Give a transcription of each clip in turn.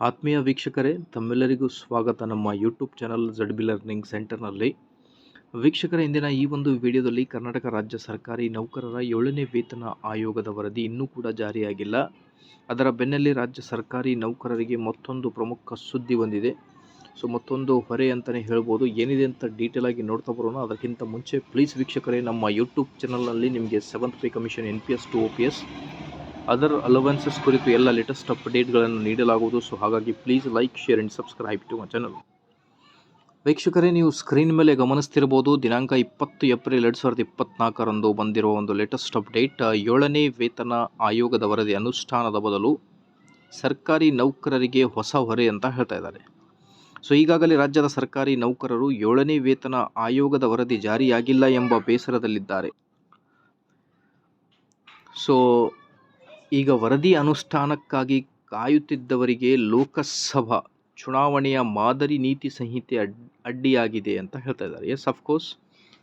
ಆತ್ಮೀಯ ವೀಕ್ಷಕರೇ, ತಮ್ಮೆಲ್ಲರಿಗೂ ಸ್ವಾಗತ. ನಮ್ಮ YouTube channel Z B learning ಸೆಂಟರ್ನಲ್ಲಿ ವೀಕ್ಷಕರ, ಇಂದಿನ ಈ ಒಂದು ವಿಡಿಯೋದಲ್ಲಿ ಕರ್ನಾಟಕ ರಾಜ್ಯ ಸರ್ಕಾರಿ ನೌಕರರ ಏಳನೇ ವೇತನ ಆಯೋಗದ ವರದಿ ಇನ್ನೂ ಕೂಡ ಜಾರಿಯಾಗಿಲ್ಲ. ಅದರ ಬೆನ್ನಲ್ಲೇ ರಾಜ್ಯ ಸರ್ಕಾರಿ ನೌಕರರಿಗೆ ಮತ್ತೊಂದು ಪ್ರಮುಖ ಸುದ್ದಿ ಬಂದಿದೆ. ಸೊ, ಮತ್ತೊಂದು ಹೊರೆ ಅಂತಲೇ ಹೇಳ್ಬೋದು. ಏನಿದೆ ಅಂತ ಡೀಟೇಲ್ ಆಗಿ ನೋಡ್ತಾ ಬರೋಣ. ಅದಕ್ಕಿಂತ ಮುಂಚೆ ಪ್ಲೀಸ್ ವೀಕ್ಷಕರೇ, ನಮ್ಮ ಯೂಟ್ಯೂಬ್ ಚಾನಲ್ನಲ್ಲಿ ನಿಮಗೆ seventh pay commission N P S to O P S other allowances ಕುರಿತು ಎಲ್ಲ ಲೇಟೆಸ್ಟ್ ಅಪ್ಡೇಟ್ಗಳನ್ನು ನೀಡಲಾಗುವುದು. ಸೊ ಹಾಗಾಗಿ please like share and subscribe to my channel ವೀಕ್ಷಕರೇ, ನೀವು ಸ್ಕ್ರೀನ್ ಮೇಲೆ ಗಮನಿಸ್ತಿರ್ಬೋದು ದಿನಾಂಕ ಇಪ್ಪತ್ತು ಏಪ್ರಿಲ್ ಎರಡು ಸಾವಿರದ ಇಪ್ಪತ್ನಾಲ್ಕರಂದು ಬಂದಿರುವ ಒಂದು ಲೇಟೆಸ್ಟ್ ಅಪ್ಡೇಟ್ ಏಳನೇ ವೇತನ ಆಯೋಗದ ವರದಿ ಅನುಷ್ಠಾನದ ಬದಲು ಸರ್ಕಾರಿ ನೌಕರರಿಗೆ ಹೊಸ ಹೊರೆ ಅಂತ ಹೇಳ್ತಾ ಇದ್ದಾರೆ. ಸೊ ಈಗಾಗಲೇ ರಾಜ್ಯದ ಸರ್ಕಾರಿ ನೌಕರರು ಏಳನೇ ವೇತನ ಆಯೋಗದ ವರದಿ ಜಾರಿಯಾಗಿಲ್ಲ ಎಂಬ ಬೇಸರದಲ್ಲಿದ್ದಾರೆ. ಸೊ ಈಗ ವರದಿ ಅನುಷ್ಠಾನಕ್ಕಾಗಿ ಕಾಯುತ್ತಿದ್ದವರಿಗೆ ಲೋಕಸಭಾ ಚುನಾವಣೆಯ ಮಾದರಿ ನೀತಿ ಸಂಹಿತೆ ಅಡ್, ಅಡ್ಡಿಯಾಗಿದೆ ಅಂತ ಹೇಳ್ತಾ ಇದ್ದಾರೆ. ಎಸ್ ಅಫ್ಕೋರ್ಸ್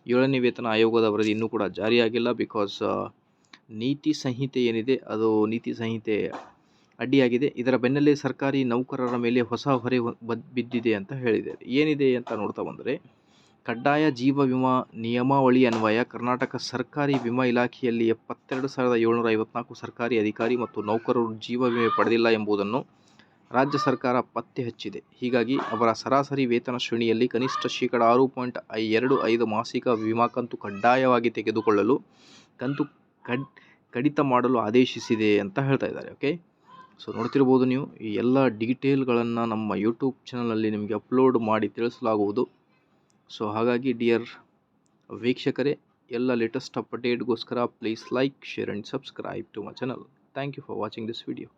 ಏಳನೇ ವೇತನ ಆಯೋಗದ ವರದಿ ಇನ್ನೂ ಕೂಡ ಜಾರಿಯಾಗಿಲ್ಲ ಬಿಕಾಸ್ ನೀತಿ ಸಂಹಿತೆ ಏನಿದೆ ಅದು ನೀತಿ ಸಂಹಿತೆ ಅಡ್ಡಿಯಾಗಿದೆ. ಇದರ ಬೆನ್ನಲ್ಲೇ ಸರ್ಕಾರಿ ನೌಕರರ ಮೇಲೆ ಹೊಸ ಹೊರೆ ಬದ್, ಬಿದ್ದಿದೆ ಅಂತ ಹೇಳಿದ್ದಾರೆ. ಏನಿದೆ ಅಂತ ನೋಡ್ತಾ ಬಂದರೆ ಕಡ್ಡಾಯ ಜೀವ ವಿಮಾ ನಿಯಮಾವಳಿ ಅನ್ವಯ ಕರ್ನಾಟಕ ಸರ್ಕಾರಿ ವಿಮಾ ಇಲಾಖೆಯಲ್ಲಿ ಎಪ್ಪತ್ತೆರಡು ಸಾವಿರದ ಏಳ್ನೂರ ಐವತ್ನಾಲ್ಕು ಸರ್ಕಾರಿ ಅಧಿಕಾರಿ ಮತ್ತು ನೌಕರರು ಜೀವ ವಿಮೆ ಪಡೆದಿಲ್ಲ ಎಂಬುದನ್ನು ರಾಜ್ಯ ಸರ್ಕಾರ ಪತ್ತೆ ಹಚ್ಚಿದೆ. ಹೀಗಾಗಿ ಅವರ ಸರಾಸರಿ ವೇತನ ಶ್ರೇಣಿಯಲ್ಲಿ ಕನಿಷ್ಠ ಶೇಕಡ ಆರು ಪಾಯಿಂಟ್ ಎರಡು ಐದು ಮಾಸಿಕ ವಿಮಾ ಕಂತು ಕಡ್ಡಾಯವಾಗಿ ತೆಗೆದುಕೊಳ್ಳಲು ಕಂತು ಕಡ್, ಕಡಿತ ಮಾಡಲು ಆದೇಶಿಸಿದೆ ಅಂತ ಹೇಳ್ತಾ ಇದ್ದಾರೆ ಓಕೆ ಸೊ ನೋಡ್ತಿರ್ಬೋದು ನೀವು ಈ ಎಲ್ಲ ಡೀಟೇಲ್ಗಳನ್ನು ನಮ್ಮ ಯೂಟ್ಯೂಬ್ ಚಾನಲಲ್ಲಿ ನಿಮಗೆ ಅಪ್ಲೋಡ್ ಮಾಡಿ ತಿಳಿಸಲಾಗುವುದು. ಸೊ ಹಾಗಾಗಿ ಡಿಯರ್ ವೀಕ್ಷಕರೇ, ಎಲ್ಲ latest ಅಪ್ಡೇಟ್ಗೋಸ್ಕರ please like share and subscribe to my channel thank you for watching this video